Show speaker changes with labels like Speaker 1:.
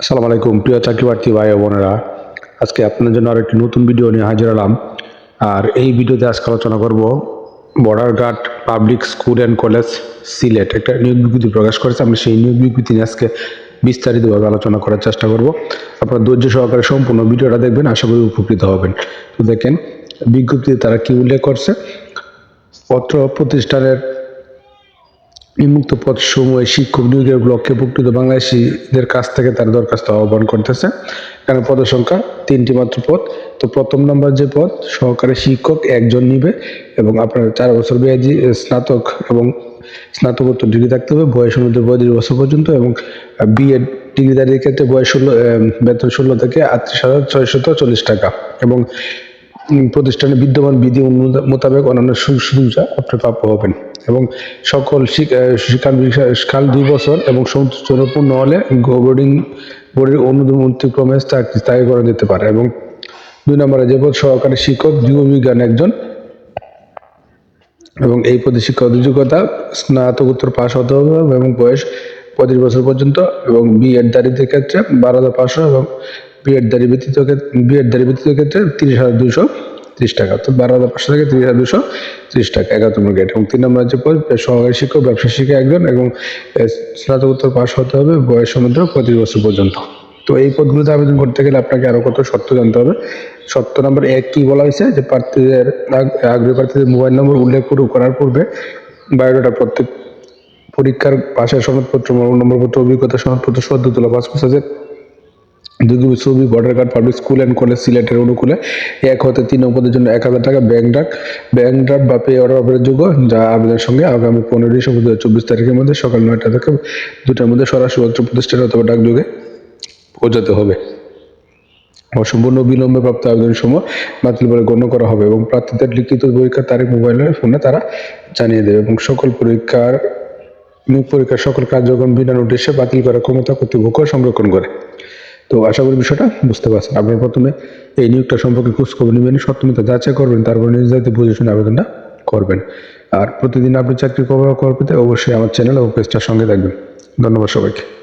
Speaker 1: আসসালামু আলাইকুম, প্রিয় চাকরি প্রার্থী ভাই বোনেরা। আজকে আপনাদের জন্য আরেকটি নতুন ভিডিও নিয়ে হাজির হলাম। আর এই ভিডিওতে আজকে আলোচনা করব border guard public school and college, Sylhet. একটা নিয়োগ বিজ্ঞপ্তি প্রকাশ করেছে আমরা সেই নিয়োগ বিজ্ঞপ্তি নিয়ে আজকে বিস্তারিতভাবে আলোচনা করার চেষ্টা করব। আপনারা ধৈর্য সহকারে সম্পূর্ণ ভিডিওটা দেখবেন, আশা করি উপকৃত হবেন। তো দেখেন, বিজ্ঞপ্তিতে তারা কি উল্লেখ করছে? পত্র প্রতিষ্ঠানের বিমুক্ত পদ সমূহে শিক্ষক নিয়োগের লক্ষ্যে প্রকৃত বাংলাদেশিদের কাছ থেকে তার দরখাস্ত আহ্বান করতেছে। এখানে পদের সংখ্যা? তিনটি মাত্র পদ। তো প্রথম নম্বর যে পদ, সহকারী শিক্ষক একজন নিবে এবং আপনার চার বছর মেয়াদি স্নাতক এবং স্নাতকোত্তর ডিগ্রি থাকতে হবে। বয়স অনুযায়ী বয়ত্রিশ বছর পর্যন্ত এবং বিএড ডিগ্রিধারীর ক্ষেত্রে বয়স ষোলো বেতন ষোলো থেকে আটত্রিশ হাজার ছয়শত চল্লিশ টাকা এবং প্রতিষ্ঠানে বিদ্যমান বিধি মোতাবেক অন্যান্য সুযোগ সুবিধা আপনি প্রাপ্য হবেন। এবং সকল শিক- আহ, শিক্ষার বিষয়- দুই বছর এবং পূর্ণ হলে বোর্ডিং বোর্ডের অনুমতিক্রমে স্থায়ী করা যেতে পারে। এবং দুই নম্বরে যে পদ সহকারী শিক্ষক জীববিজ্ঞান একজন। এবং এই পদে শিক্ষা যোগ্যতা স্নাতকোত্তর পাশ হতে হবে এবং বয়স পঁয়ত্রিশ বছর পর্যন্ত এবং বিএড দারিদ্রের ক্ষেত্রে বারো হাজার পাঁচশো এবং বিএড দারি ব্যতীত বিএড দারি ব্যতীত ক্ষেত্রে তিরিশ হাজার দুশো ত্রিশ টাকা তো বারো হাজার পাঁচশো থেকে তিরিশ হাজার দুশো ত্রিশ টাকা এগারোতম গ্রেড এবং তিন নম্বর পদ সহকারী শিক্ষক, ব্যবসা শিক্ষা একজন এবং স্নাতকোত্তর পাশ হতে হবে বয়স সমুদ্র পঁয়ত্রিশ বছর পর্যন্ত। তো এই পদগুলোতে আবেদন করতে গেলে আপনাকে আরও কত শর্ত জানতে হবে। শর্ত নম্বর এক কি বলা হয়েছে? যে প্রার্থীদের, আগ- আগ্রহী প্রার্থীদের মোবাইল নম্বর উল্লেখ করে করার পূর্বে বায়োডাটা প্রত্যেক পরীক্ষার পাশের সনদপত্র নম্বরপত্র অভিজ্ঞতা সনদপত্র, সদ্য তোলা সাইজের দুই কপি ছবি voter card public school and college সিলেটের অনুকূলে এক হতে তিন পদের জন্য এক হাজার টাকা ব্যাংক ডাক ব্যাংক ড্রাফট বা পে অর্ডার অপের যোগ্য, যা আবেদনের সঙ্গে আগামী পনেরোই ডিসেম্বর দু চব্বিশ তারিখের মধ্যে সকাল নয়টা থেকে দুটার মধ্যে সরাসরি প্রতিষ্ঠান অথবা ডাকযোগে পৌঁছাতে হবে। অসম্পূর্ণ বিলম্বে প্রাপ্ত আবেদন সময় বাতিল বলে গণ্য করা হবে এবং প্রার্থীদের লিখিত পরীক্ষার তারিখ মোবাইলে ফোনে তারা জানিয়ে দেবে এবং সকল পরীক্ষার নিয়োগ পরীক্ষার সকল কার্যক্রম বিনা নোটিশে বাতিল করার ক্ষমতা কর্তৃপক্ষ সংরক্ষণ করে। তো আশা করি বিষয়টা বুঝতে পারছেন। আপনারা প্রথমে এই নিয়োগটা সম্পর্কে খোঁজ খবর নেবেন সত্যমিতা যাচাই করবেন, তারপর নির্ধারিত শুনে আবেদনটা করবেন। আর প্রতিদিন আপনি চাকরি খবর পেতে অবশ্যই আমার চ্যানেল ও পেজটার সঙ্গে থাকবেন। ধন্যবাদ সবাইকে।